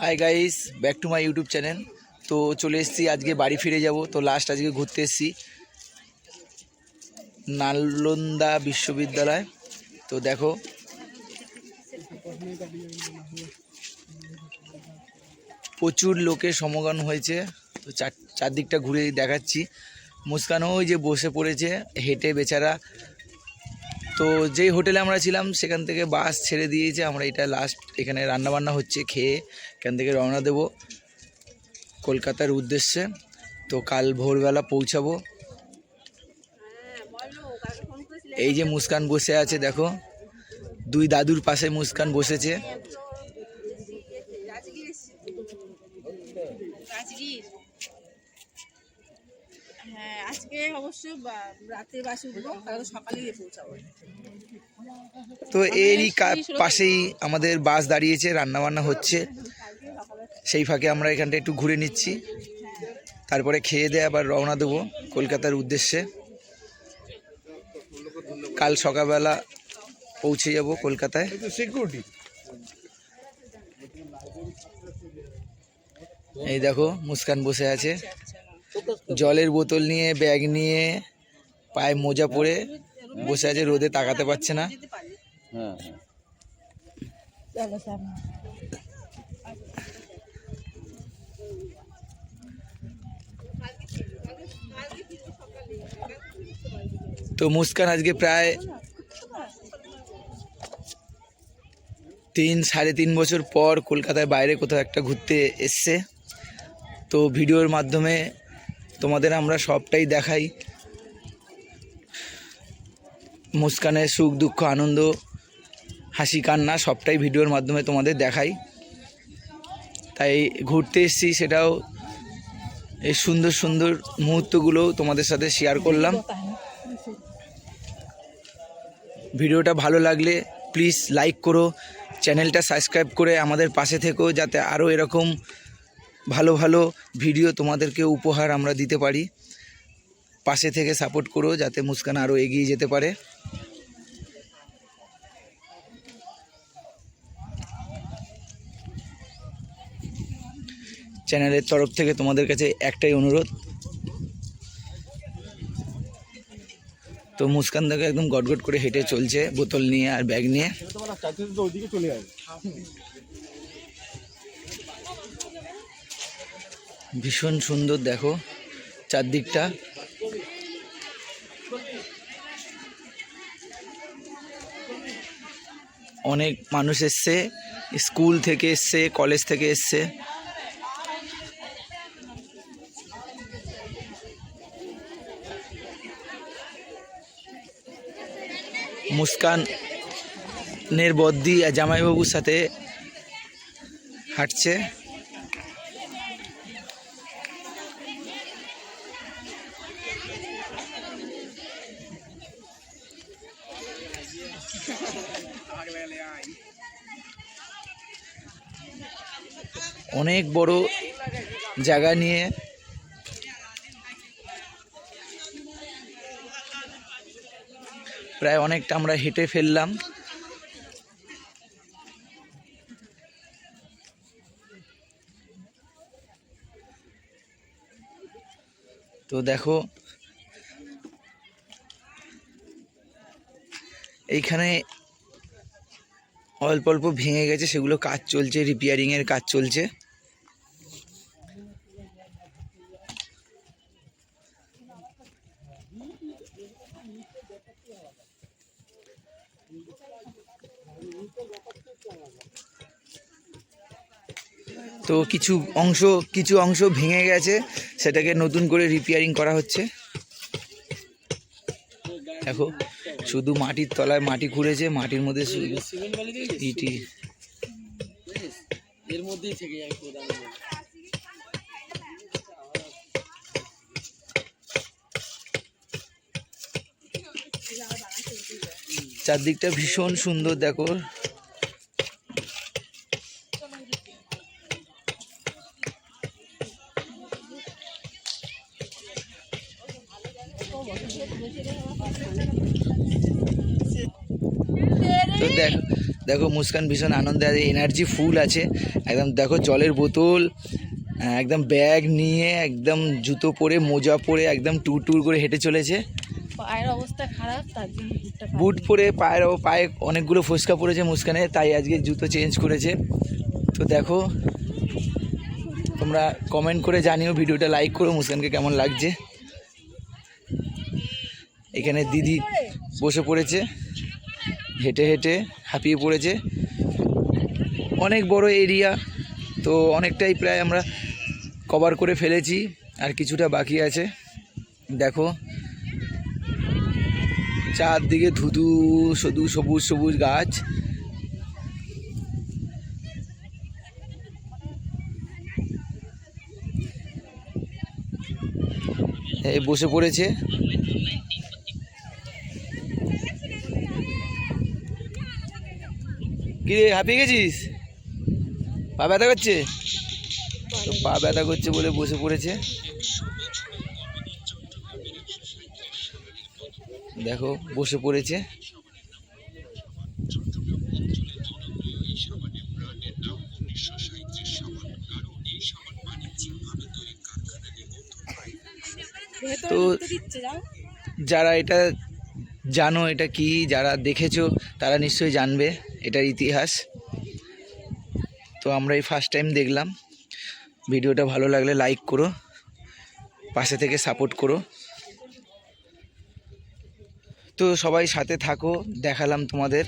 Hi guys back to my YouTube channel তো চলে এসেছি, আজকে বাড়ি ফিরে যাব। তো লাস্ট আজকে ঘুরতে এসেছি। নালন্দা বিশ্ববিদ্যালয়। তো দেখো। প্রচুর লোকের সমাগম হয়েছে। তো চার চারদিকটা ঘুরে দেখাচ্ছি। মুস্কানও ওই যে বসে পড়েছে, হেঁটে বেচারা। তো যেই হোটেলে আমরা ছিলাম, সেখান থেকে বাস ছেড়ে দিয়েছে। আমরা এটা লাস্ট এখানে রান্নাবান্না হচ্ছে, খেয়ে এখান থেকে রওনা দেব কলকাতার উদ্দেশ্যে। তো কাল ভোরবেলা পৌঁছাবো। এই যে মুস্কান বসে আছে, দেখো। দুই দাদুর পাশে মুস্কান বসেছে। হ্যাঁ আজকে অবশ্য রাতের বাসে উঠবো কালকে সকালে গিয়ে পৌঁছাবো। তো এরই পাশেই আমাদের বাস দাঁড়িয়েছে রান্না বান্না হচ্ছে। সেই ফাঁকে আমরা এখানটা একটু ঘুরে নিচ্ছি। তারপরে খেয়ে দিয়ে আবার রওনা দেবো কলকাতার উদ্দেশ্যে। কাল সকালবেলা পৌঁছে যাব কলকাতায়। সিকিউরিটি এই দেখো মুস্কান বসে আছে। জলের বোতল নিয়ে, ব্যাগ নিয়ে, পায়ে মোজা পরে বসে আছে, রোদে তাকাতে পারছে না। তো মুস্কান আজকে প্রায় তিন, সাড়ে তিন বছর পর কলকাতায় বাইরে কোথাও একটা ঘুরতে এসছে। তো ভিডিওর মাধ্যমে তোমাদের আমরা সবটাই দেখাই। মুস্কানের সুখ, দুঃখ, আনন্দ, হাসি, কান্না সবটাই ভিডিওর মাধ্যমে তোমাদের দেখাই। তাই ঘুরতে এসেছি সেটাও এই সুন্দর সুন্দর মুহূর্তগুলো তোমাদের সাথে শেয়ার করলাম। ভিডিওটা ভালো লাগলে প্লিজ লাইক করো চ্যানেলটা সাবস্ক্রাইব করে আমাদের পাশে থেকো যাতে আরও এরকম ভালো ভালো ভিডিও তোমাদেরকে উপহার আমরা দিতে পারি। পাশে থেকে সাপোর্ট করো যাতে মুস্কান আরও এগিয়ে যেতে পারে। চ্যানেলের তরফ থেকে তোমাদের কাছে একটাই অনুরোধ। তো মুস্কান দেখো একদম গটগট করে হেঁটে চলছে, বোতল নিয়ে আর ব্যাগ নিয়ে। ভীষণ সুন্দর, দেখো, চারদিকটা। অনেক মানুষ এসছে, স্কুল থেকে এসছে, কলেজ থেকে এসছে। মুস্কানের বদ্দি আর জামাইবাবুর সাথে হাঁটছে। অনেক বড় জায়গা নিয়ে প্রায় অনেকটা আমরা হেঁটে ফেললাম। তো দেখো এইখানে অল্প অল্প ভেঙে গেছে, সেগুলো কাজ চলছে রিপেয়ারিংয়ের কাজ চলছে। তো কিছু অংশ কিছু অংশ ভেঙে গেছে, সেটাকে নতুন করে রিপেয়ারিং করা হচ্ছে। দেখো শুধু মাটির তলায় মাটি খুঁড়েছে মাটির মধ্যে ইটি। এর মধ্যেই থেকে চারদিকটা ভীষণ সুন্দর দেখো। তো দেখো দেখো মুস্কান ভীষণ আনন্দে আছে এনার্জি ফুল আছে। একদম দেখো জলের বোতল একদম ব্যাগ নিয়ে একদম জুতো পরে মোজা পরে একদম টুর টুর করে হেঁটে চলেছে। পায়ের অবস্থা খারাপ তার জন্য বুট পরে পায়ের পায়ে অনেকগুলো ফোসকা পড়েছে মুস্কানে তাই আজকে জুতো চেঞ্জ করেছে। তো দেখো তোমরা কমেন্ট করে জানিও ভিডিওটা লাইক করো মুস্কানকে কেমন লাগছে। এখানে দিদি বসে পড়েছে, হেঁটে হেঁটে হাঁপিয়ে পড়েছে। অনেক বড় এরিয়া, তো অনেকটাই প্রায় আমরা কভার করে ফেলেছি, আর কিছুটা বাকি আছে। দেখো, চারদিকে ধুধু শুধু সবুজ সবুজ গাছ। বসে পড়েছে। কি রে হাঁপিয়ে গেছিস? পা ব্যথা করছে? তো পা ব্যথা করছে বলে বসে পড়েছে। দেখো বসে পড়েছে। তো- যারা এটা জানো এটা কি যারা দেখেছ তারা নিশ্চয়ই জানবে। এটার ইতিহাস। তো আমরা এই ফার্স্ট টাইম দেখলাম। ভিডিওটা ভালো লাগলে লাইক করো, পাশে থেকে সাপোর্ট করো। তো সবাই সাথে থাকো, দেখালাম তোমাদের।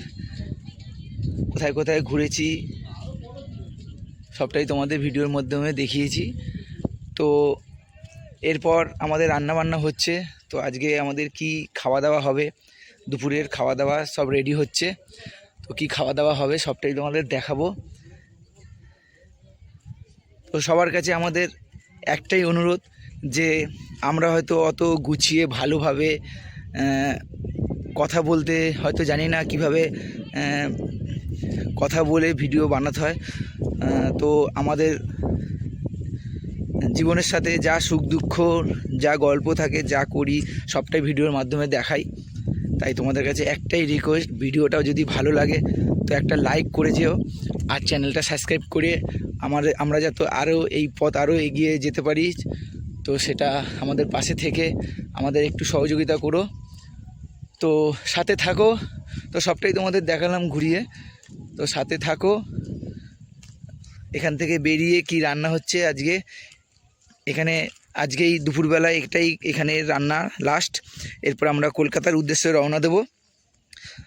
কোথায় কোথায় ঘুরেছি, সবটাই তোমাদের ভিডিওর মাধ্যমে দেখিয়েছি। তো এরপর আমাদের রান্না বান্না হচ্ছে। তো আজকে আমাদের কি খাওয়া দাওয়া হবে? দুপুরের খাওয়া দাওয়া সব রেডি হচ্ছে। তো কি খাওয়া দাওয়া হবে সবটাই তোমাদের দেখাবো। তো সবার কাছে আমাদের একটাই অনুরোধ যে আমরা হয়তো অত গুছিয়ে ভালোভাবে কথা বলতে হয়তো জানি না কীভাবে কথা বলে ভিডিও বানাতে হয়। তো আমাদের জীবনের সাথে যা সুখ দুঃখ যা গল্প থাকে, যা করি, সবটাই ভিডিওর মাধ্যমে দেখাই। তাই তোমাদের কাছে একটাই রিকোয়েস্ট ভিডিওটাও যদি ভালো লাগে, তো একটা লাইক করে যেও। আর চ্যানেলটা সাবস্ক্রাইব করে আমাদের আমরা যাতে আরও এই পথ আরও এগিয়ে যেতে পারি। তো সেটা আমাদের পাশে থেকে আমাদের একটু সহযোগিতা করো। তো সাথে থাকো। তো সবটাই তোমাদের দেখালাম ঘুরিয়ে। তো সাথে থাকো। এখান থেকে বেরিয়ে কি রান্না হচ্ছে আজকে? এখানে আজকে এই দুপুরবেলা এটাই এখানে রান্না লাস্ট এরপর আমরা কলকাতার উদ্দেশ্যে রওনা দেব।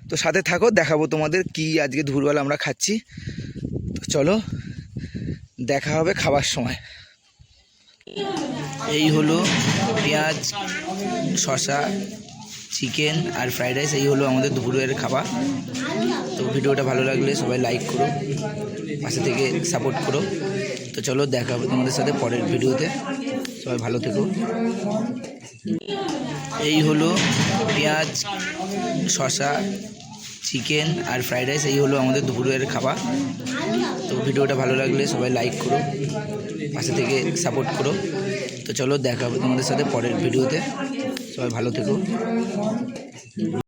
তো সাথে থাকো, দেখাবো তোমাদের কি আজকে দুপুরবেলা আমরা খাচ্ছি। তো চলো, দেখা হবে খাবার সময়। এই হলো পেঁয়াজ, শসা, চিকেন আর ফ্রাইড রাইস। এই হলো আমাদের দুপুরের খাবার। তো ভিডিওটা ভালো লাগলে সবাই লাইক করো, পাশে থেকে সাপোর্ট করো। তো চলো, দেখা হবে তোমাদের সাথে পরের ভিডিওতে। সবাই ভালো থেকো। এই হলো পেঁয়াজ, শসা, চিকেন আর ফ্রাইড রাইস। এই হলো আমাদের দুপুরের খাবার। তো ভিডিওটা ভালো লাগলে সবাই লাইক করো, পাশে থেকে সাপোর্ট করো। তো চলো দেখা হবে তোমাদের সাথে পরের ভিডিওতে। সবাই ভালো থেকো।